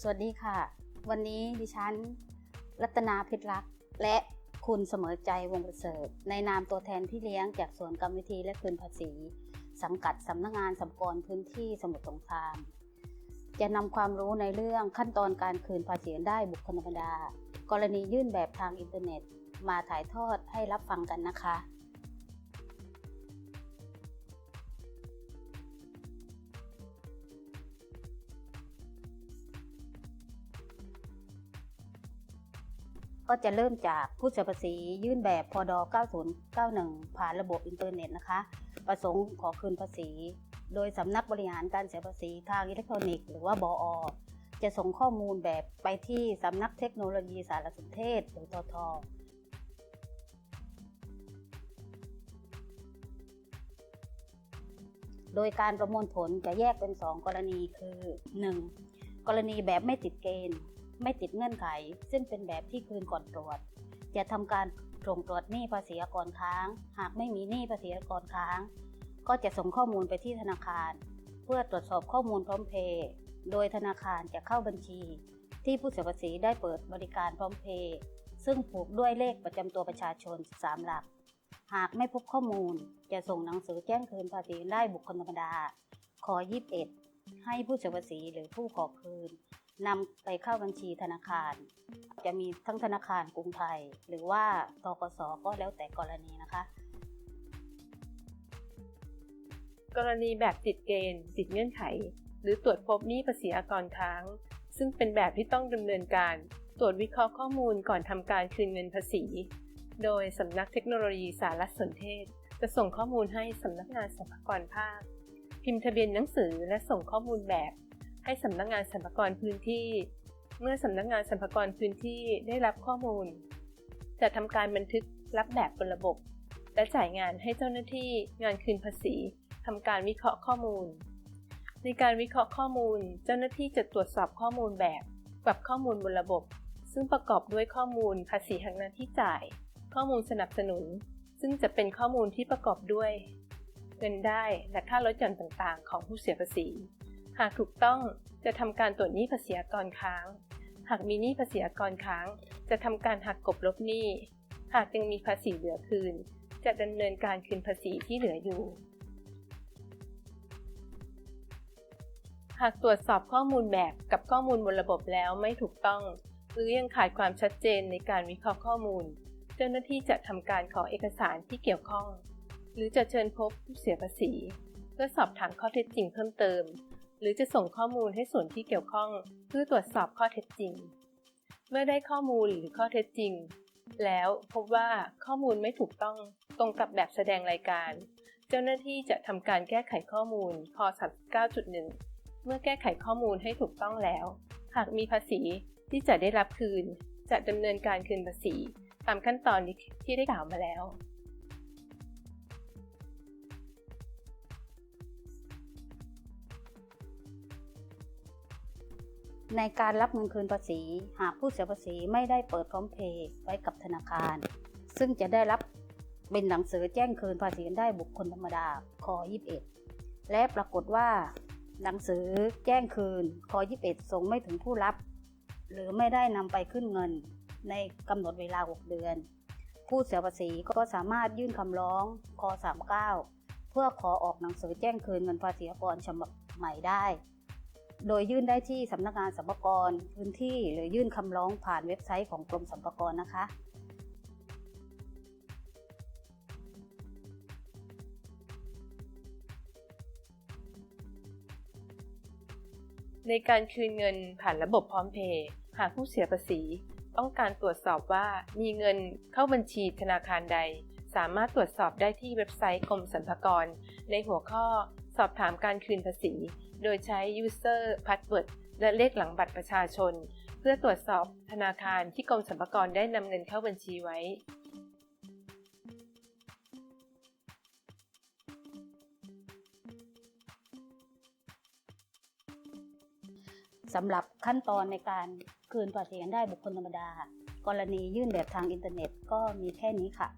สวัสดีค่ะ วันนี้ดิฉัน รัตนาเพชรรัก และคุณเสมอใจวงประเสริฐ ในนามตัวแทนที่เลี้ยงจากส่วนกรรมวิธีและคืนภาษี สังกัดสำนักงานสำกรพื้นที่สมุทรสงคราม จะนำความรู้ในเรื่องขั้นตอนการคืนภาษีได้บุคคลธรรมดา กรณียื่นแบบทางอินเทอร์เน็ต มาถ่ายทอดให้รับฟังกันนะคะ ก็จะเริ่มจากผู้เสียภาษียื่นแบบพด9091 ผ่านระบบอินเทอร์เน็ตนะคะ ประสงค์ขอคืนภาษี โดยสำนักบริหารการเสียภาษีทางอิเล็กทรอนิกส์หรือว่าบอ จะส่งข้อมูลแบบไปที่สำนักเทคโนโลยีสารสนเทศหรือททโดยการประมวลผลจะแยกเป็น 2 กรณีคือ 1. กรณีแบบไม่ติดเกณฑ์ ไม่ติดเงื่อนไข ซึ่งเป็นแบบที่คืนก่อนตรวจ จะทำการส่งตรวจหนี้ภาษีอากรค้าง หากไม่มีหนี้ภาษีอากรค้าง ก็จะส่งข้อมูลไปที่ธนาคาร เพื่อตรวจสอบข้อมูลพร้อมเพย์โดยธนาคารจะเข้าบัญชี ที่ผู้เสียภาษีได้เปิดบริการพร้อมเพย์ซึ่งผูกด้วยเลขประจำตัวประชาชน 3 หลัก หากไม่พบข้อมูลจะส่งหนังสือแจ้งคืนภาษีได้บุคคลธรรมดาขอ 21 ให้ผู้เสียภาษีหรือผู้ขอคืน นำไปเข้าบัญชีธนาคาร จะมีทั้งธนาคารกรุงไทย หรือว่าทกสก็แล้วแต่กรณีนะคะ กรณีแบบติดเกณฑ์ติดเงื่อนไข หรือตรวจพบหนี้ภาษีอากรค้าง ซึ่งเป็นแบบที่ต้องดำเนินการ ตรวจวิเคราะห์ข้อมูลก่อนทำการคืนเงินภาษี โดยสำนักเทคโนโลยีสารสนเทศ จะส่งข้อมูลให้สำนักงานสรรพากรภาค พิมพ์ทะเบียนหนังสือและส่งข้อมูลแบบ ให้สำนักงานสรรพากรพื้นที่ เมื่อสำนักงานสรรพากรพื้นที่ได้รับข้อมูล จะทำการบันทึกรับแบบบนระบบ และจ่ายงานให้เจ้าหน้าที่งานคืนภาษีทำการวิเคราะห์ข้อมูล ในการวิเคราะห์ข้อมูล เจ้าหน้าที่จะตรวจสอบข้อมูลแบบกับข้อมูลบนระบบ ซึ่งประกอบด้วยข้อมูลภาษีหักหน้าที่จ่าย ข้อมูลสนับสนุน ซึ่งจะเป็นข้อมูลที่ประกอบด้วย เงินได้และค่าลดหย่อนต่างๆ ของผู้เสียภาษี หากถูกต้องจะทำการตรวจหนี้ภาษีอากรค้าง หากมีหนี้ภาษีอากรค้าง จะทำการหักกบลบหนี้ หากยังมีภาษีเหลือคืน จะดำเนินการคืนภาษีที่เหลืออยู่ หากตรวจสอบข้อมูลแบบกับข้อมูลบนระบบแล้วไม่ถูกต้อง หรือยังขาดความชัดเจนในการวิเคราะห์ข้อมูล เจ้าหน้าที่จะทำการขอเอกสารที่เกี่ยวข้อง หรือจะเชิญพบผู้เสียภาษี เพื่อสอบถามข้อเท็จจริงเพิ่มเติม หรือจะส่งข้อมูลให้ส่วนที่เกี่ยวข้อง เพื่อตรวจสอบข้อเท็จจริง เมื่อได้ข้อมูลหรือข้อเท็จจริง แล้วพบว่าข้อมูลไม่ถูกต้องตรงกับแบบแสดงรายการ เจ้าหน้าที่จะทำการแก้ไขข้อมูลพอ39.1 เมื่อแก้ไขข้อมูลให้ถูกต้องแล้ว หากมีภาษีที่จะได้รับคืน จะดำเนินการคืนภาษี ตามขั้นตอนที่ได้กล่าวมาแล้ว ในการรับเงินคืนภาษี หากผู้เสียภาษีไม่ได้เปิดพร้อมเพย์ไว้กับธนาคาร ซึ่งจะได้รับเป็นหนังสือแจ้งคืนภาษีได้บุคคลธรรมดาค21 และปรากฏว่า หนังสือแจ้งคืนค21 ส่งไม่ถึงผู้รับ หรือไม่ได้นำไปขึ้นเงิน ในกำหนดเวลา 6 เดือน ผู้เสียภาษีก็สามารถยื่นคำร้องค39 เพื่อขอออกหนังสือแจ้งคืนเงินภาษีอากรฉบับใหม่ได้ โดยยื่นได้ที่สำนักงานสรรพากรพื้นที่หรือยื่นคำร้องผ่านเว็บไซต์ของกรมสรรพากรนะคะในการคืนเงินผ่านระบบพร้อมเพย์หากผู้เสียภาษี ต้องการตรวจสอบว่ามีเงินเข้าบัญชีธนาคารใด สามารถตรวจสอบได้ที่เว็บไซต์กรมสรรพากร ในหัวข้อ สอบถามการคืนภาษี โดยใช้ user password และเลขหลังบัตรประชาชน เพื่อตรวจสอบธนาคารที่กรมสรรพากรได้นำเงินเข้าบัญชีไว้ สำหรับขั้นตอนในการคืนภาษีกันได้บุคคลธรรมดา กรณียื่นแบบทางอินเทอร์เน็ตก็มีแค่นี้ค่ะ